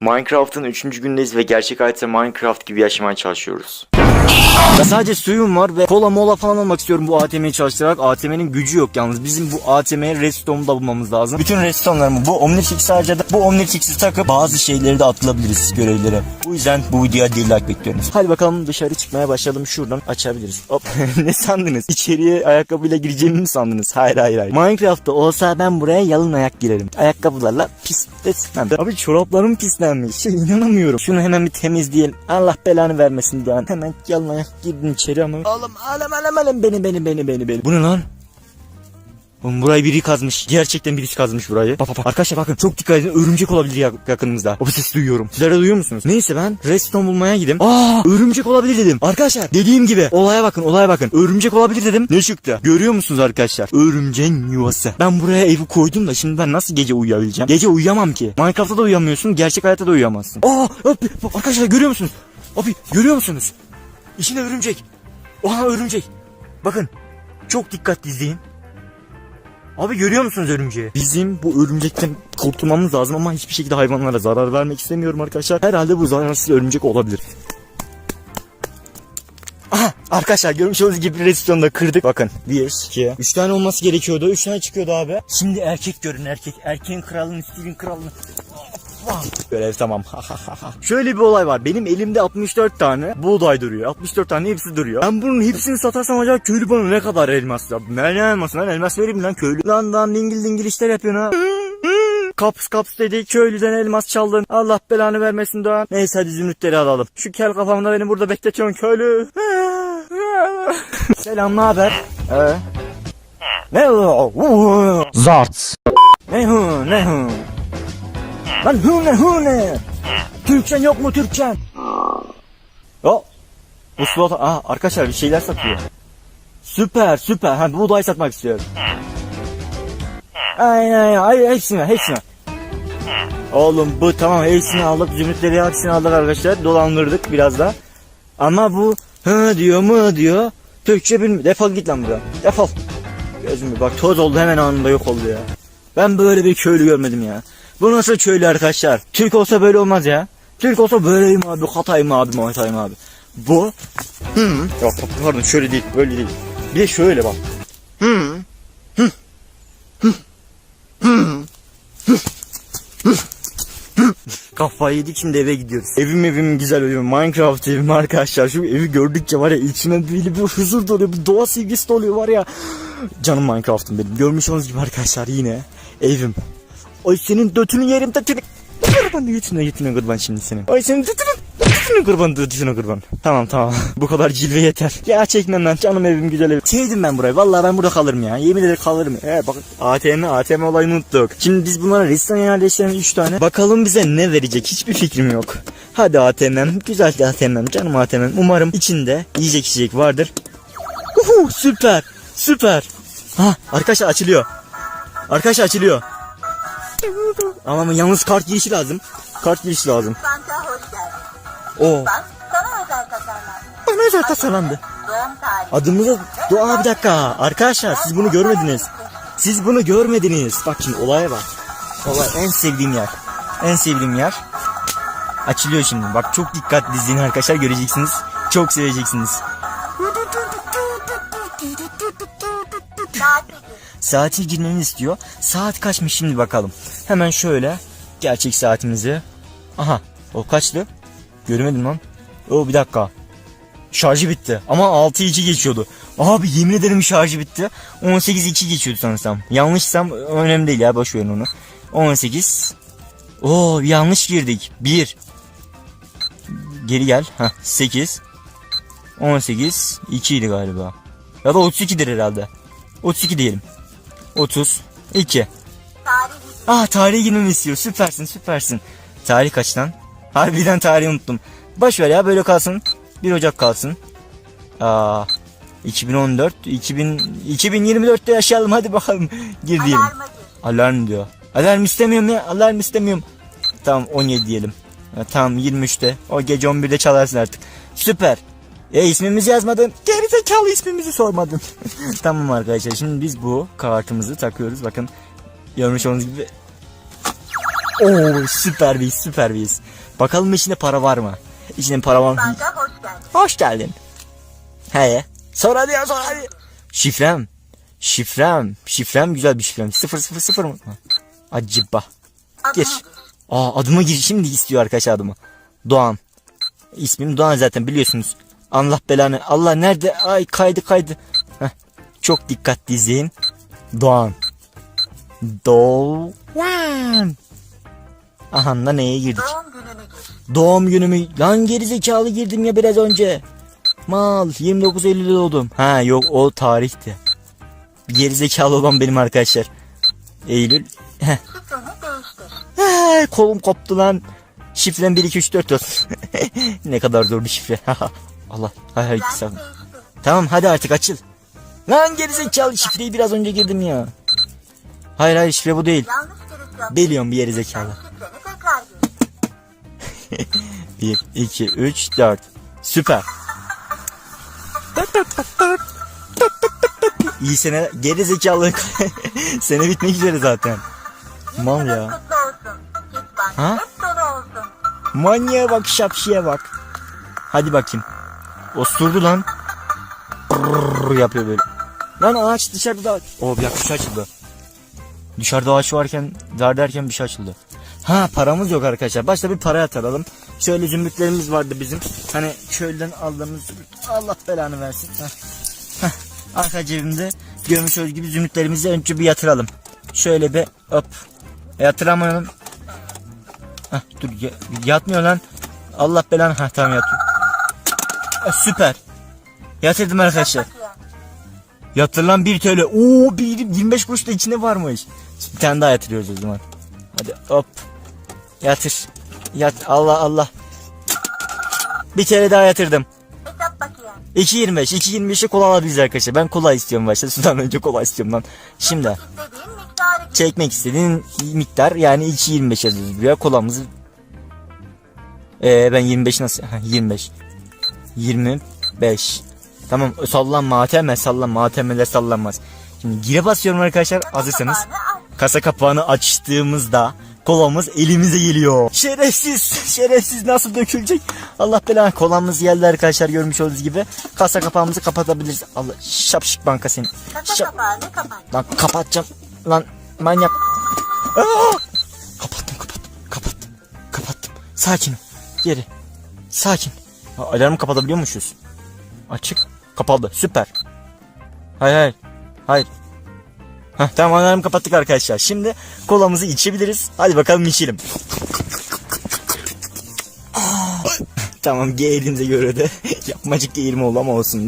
Minecraft'ın 3. gündeyiz ve gerçek hayatta Minecraft gibi yaşamaya çalışıyoruz. Ya sadece suyum var ve kola mola falan almak istiyorum bu ATM'yi çalıştırarak. ATM'nin gücü yok yalnız. Bizim bu ATM'ye redstone'da bulmamız lazım. Bütün redstone'larımı bu Omnitrix'i harcadım. Bu Omnitrix'i takıp bazı şeyleri de atılabiliriz görevlere. Bu yüzden bu videoya bir like bekliyorum. Hadi bakalım dışarı çıkmaya başlayalım. Şuradan açabiliriz. Hop. ne sandınız? İçeriye ayakkabıyla gireceğimi mi sandınız? Hayır hayır hayır. Minecraft'ta olsa ben buraya yalın ayak girerim. Ayakkabılarla pisletmem. Abi çoraplarım pislenmiş. Şey, inanamıyorum. Şunu hemen bir temizleyelim. Allah belanı vermesin Doğan. Hemen yalın ayak girdin içeri ama. Oğlum alem alem alem beni beni beni beni beni. Bu ne lan? Oğlum burayı biri kazmış. Gerçekten birisi kazmış burayı. Bak bak bak. Arkadaşlar bakın çok dikkat edin. Örümcek olabilir ya- yakınımızda. O sesi duyuyorum. Sizler de duyuyor musunuz? Neyse ben redstone bulmaya gideyim. Aa örümcek olabilir dedim. Arkadaşlar dediğim gibi olaya bakın olaya bakın. Örümcek olabilir dedim. Ne çıktı? Görüyor musunuz arkadaşlar? Örümceğin yuvası. Ben buraya evi koydum da şimdi ben nasıl gece uyuyabileceğim? Gece uyuyamam ki. Minecraft'ta da uyuyamıyorsun. Gerçek hayatta da uyuyamazsın. Aa abi, bak arkadaşlar görüyor musunuz? Abi görüyor musunuz? İçinde örümcek. Oha örümcek. Bakın. Çok dikkatli izleyin. Abi görüyor musunuz örümceği? Bizim bu örümcekten kurtulmamız lazım ama hiçbir şekilde hayvanlara zarar vermek istemiyorum arkadaşlar. Herhalde bu zararsız örümcek olabilir. Aha arkadaşlar görmüş olduğunuz gibi redstone'u da kırdık. Bakın 1, 2, 3 tane olması gerekiyordu. 3 tane çıkıyordu abi. Şimdi erkek görün erkek. Erkeğin kralını, stilin kralını. Görev tamam. Şöyle bir olay var. Benim elimde 64 tane buğday duruyor. 64 tane hepsi duruyor. Ben bunun hepsini satarsam acaba köylü bana ne kadar elmas ya? Ben ne elması lan? Elmas vereyim lan köylü. Lan lan dingil dingil işler yapıyorsun ha. Kaps kaps dedi köylüden elmas çaldın. Allah belanı vermesin Doğan. Neyse hadi zümrütleri alalım. Şu kel kafamda beni burada bekletiyorsun köylü. Selam ne haber? Ee? Ne o? Zarts. Ne hu ne hu? Lan hu ne hu ne? Türkçen yok mu Türkçen? O. Bu slot... Aa, arkadaşlar bir şeyler satıyor. Süper süper. Ha buğday satmak istiyorum. Aynen aynen. Ay, hepsini hepsini. Oğlum bu tamam hepsini aldık. Zümrütleri hepsini aldık arkadaşlar. Dolandırdık biraz da. Ama bu hı diyor mu diyor. Türkçe bilmiyor. Defol git lan buradan. Defol. Gözümü bak toz oldu hemen anında yok oldu ya. Ben böyle bir köylü görmedim ya. Bu nasıl köylü arkadaşlar? Türk olsa böyle olmaz ya. Türk olsa böyleyim abi, Hatay'ım abi, Hatay'ım abi. Bu, hı, yok pardon şöyle değil, böyle değil. Bir de şöyle bak. Hı, hı, hı, hı. Kafayı yedik şimdi eve gidiyoruz. Evim evim güzel evim. Minecraft evim arkadaşlar. Şu evi gördükçe var ya içime böyle bir huzur doluyor. Bir doğa sevgisi doluyor var ya. Canım Minecraft'ım benim. Görmüş olduğunuz gibi arkadaşlar yine evim. Ay senin dötünü yerim dötünü. Kurban götüne götüne kurban şimdi senin. Ay senin dötünü. Dötünü kurban dötünü kurban. Tamam tamam. Bu kadar cilve yeter. Ya çekmem lan canım evim güzel evim. Sevdim ben burayı. Vallahi ben burada kalırım ya. Yemin ederim kalırım. Ee, bak ATM ATM olayını unuttuk. Şimdi biz bunlara resmen yerleştirelim 3 tane. Bakalım bize ne verecek hiçbir fikrim yok. Hadi ATM'm. Güzel ATM'm. Canım ATM'm. Umarım içinde yiyecek içecek vardır. Uhu, süper. Süper. Ha arkadaşlar açılıyor. Arkadaşlar açılıyor. Ama yalnız kart girişi lazım. Kart girişi lazım. Banka hoş geldin. Oo. Bak sana özel tasarlandı. Bana özel tasarlandı. Doğum tarihi. Adımızı... Aa bir dakika. Arkadaşlar siz bunu görmediniz. Siz bunu görmediniz. Bak şimdi olaya bak. Olay en sevdiğim yer. En sevdiğim yer. Açılıyor şimdi. Bak çok dikkatli izleyin arkadaşlar göreceksiniz. Çok seveceksiniz. Saati girmeni istiyor. Saat kaçmış şimdi bakalım. Hemen şöyle gerçek saatimizi. Aha o kaçtı? Göremedim lan. O bir dakika. Şarjı bitti ama 6-2 geçiyordu. Abi yemin ederim şarjı bitti. 18-2 geçiyordu sanırsam. Yanlışsam önemli değil ya boş verin onu. 18. Oo yanlış girdik. 1. Geri gel. Heh, 8. 18. 2 idi galiba. Ya da 32'dir herhalde. 32 diyelim. 30. 2. Ah tarihe girmemi istiyor. Süpersin süpersin. Tarih kaç lan? Harbiden tarihi unuttum. Boş ver ya böyle kalsın. 1 Ocak kalsın. Aa, 2014, 2000, 2024'te yaşayalım hadi bakalım. Gir diyelim. Alarm diyor. Alarm istemiyorum ya alarm istemiyorum. Tamam 17 diyelim. Ya, tamam 23'te. O gece 11'de çalarsın artık. Süper. Ya ismimizi yazmadın. Geri zekalı ismimizi sormadın. tamam arkadaşlar şimdi biz bu kartımızı takıyoruz. Bakın görmüş olduğunuz gibi. Oo süper bir süper bir. Bakalım içinde para var mı? İçinde para var mı? Hoş geldin. Hoş geldin. He. Sor hadi ya sor hadi. Şifrem. Şifrem. Şifrem güzel bir şifrem. 000 mı? Acaba. Gir. Aa adımı gir. Şimdi istiyor arkadaş adımı. Doğan. İsmim Doğan zaten biliyorsunuz. Allah belanı. Allah nerede? Ay kaydı kaydı. Heh. Çok dikkatli izleyin. Doğan. Doğan. Aha da neye girdik? Doğum gününü gir. Doğum günümü lan gerizekalı girdim ya biraz önce. Mal 29 Eylül'de doğdum. Ha yok o tarihti. Gerizekalı olan benim arkadaşlar. Eylül. Heh. Ha, kolum koptu lan. Şifrem 1 2 3 4 4. ne kadar zor bir şifre. Allah. Hay hay. Tamam hadi artık açıl. Lan gerizekalı şifreyi biraz önce girdim ya. Hayır hayır şifre bu değil. Biliyorum bir tekrar gir. 1, 2, 3, 4. Süper. İyi sene geri zekalı. sene bitmek üzere zaten. Mal ya. Ha? Manyağa bak şapşiye bak. Hadi bakayım. Osturdu lan. Brrr yapıyor böyle. Lan ağaç dışarıda ağaç. Oo bir dakika şey açıldı. Dışarıda ağaç varken dar derken bir şey açıldı. Ha paramız yok arkadaşlar. Başta bir para yatıralım. Şöyle zümrütlerimiz vardı bizim. Hani çölden aldığımız zümrüt. Allah belanı versin. Heh. Heh. Arka cebimde görmüş olduğunuz gibi zümrütlerimizi önce bir yatıralım. Şöyle bir hop. Yatıramayalım. Heh, dur ya- yatmıyor lan. Allah belanı. Ha tamam yatıyor. Ha, süper. Yatırdım arkadaşlar. Yatırılan 1 TL. Oo bir 25 kuruş da içinde varmış. Bir tane daha yatırıyoruz o zaman. Hadi hop. Yatır. Yat. Allah Allah. Bir TL daha yatırdım. Hesap bakayım. 2.25. 2.25'e kola alabiliriz arkadaşlar. Ben kola istiyorum başta. Sudan önce kola istiyorum lan. Şimdi çekmek istediğin miktar yani 2.25 yazıyoruz buraya. Kolamızı ee, ben 25 nasıl? Ha, 25. 25. Tamam sallanma ATM sallanma ATM'ler sallanmaz. Şimdi gire basıyorum arkadaşlar hazırsanız. Kasa kapağını açtığımızda kolamız elimize geliyor. Şerefsiz, şerefsiz nasıl dökülecek? Allah belanı kolamız geldi arkadaşlar görmüş olduğunuz gibi. Kasa kapağımızı kapatabiliriz. Allah şapşık banka seni. Kasa Şap- kapağını kapat. Lan kapatacağım. Lan manyak. Aa! Kapattım kapattım kapattım. Kapattım. Sakin ol. Geri. Sakin. Alarmı kapatabiliyormuşuz. Açık. Kapalı. Süper. Hayır hayır. Hayır. Heh, tamam alarmı kapattık arkadaşlar. Şimdi kolamızı içebiliriz. Hadi bakalım içelim. tamam geğirdiğimize göre de yapmacık geğirme oldu ama olsun da.